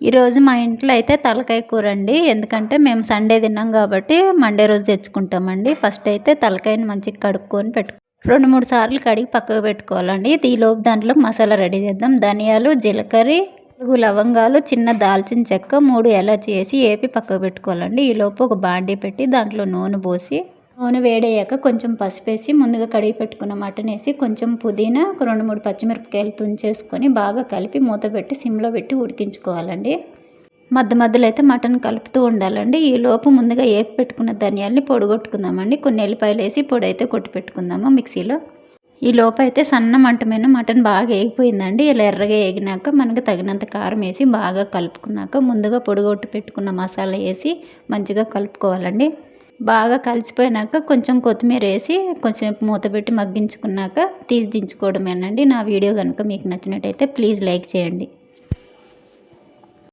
ఈరోజు మా ఇంట్లో అయితే తలకాయ కూర అండి ఎందుకంటే మేము సండే తిన్నాం కాబట్టి మండే రోజు తెచ్చుకుంటామండి. ఫస్ట్ అయితే తలకాయని మంచిగా కడుక్కొని పెట్టు రెండు మూడు సార్లు కడిగి పక్కకు పెట్టుకోవాలండి. ఈలోపు దాంట్లో మసాలా రెడీ చేద్దాం. ధనియాలు జీలకర్ర లవంగాలు చిన్న దాల్చిన చెక్క మూడు ఎలాచి వేసి ఏపి పక్కకు పెట్టుకోవాలండి. ఈలోపు ఒక బాండీ పెట్టి దాంట్లో నూనె పోసి నూనె వేడయ్యాక కొంచెం పసుపు వేసి ముందుగా కడిగి పెట్టుకున్న మటన్ వేసి కొంచెం పుదీనా ఒక రెండు మూడు పచ్చిమిరపకాయలు తుంచేసుకొని బాగా కలిపి మూత పెట్టి సిమ్లో పెట్టి ఉడికించుకోవాలండి. మధ్య మధ్యలో అయితే మటన్ కలుపుతూ ఉండాలండి. ఈ లోపు ముందుగా ఏపి పెట్టుకున్న ధనియాల్ని పొడిగొట్టుకుందామండి కొన్ని ఎల్లిపాయలు వేసి పొడి అయితే కొట్టి పెట్టుకుందాము మిక్సీలో. ఈ లోపు అయితే సన్న మంటమైన మటన్ బాగా వేగిపోయిందండి ఇలా ఎర్రగా వేగినాక మనకు తగినంత కారం వేసి బాగా కలుపుకున్నాక ముందుగా పొడిగొట్టు పెట్టుకున్న మసాలా వేసి మంచిగా కలుపుకోవాలండి. బాగా కలిసిపోయినాక కొంచెం కొత్తిమీర వేసి కొంచెం మూత పెట్టి మగ్గించుకున్నాక తీసి దించుకోవడమేనండి నా వీడియో కనుక మీకు నచ్చినట్టయితే ప్లీజ్ లైక్ చేయండి.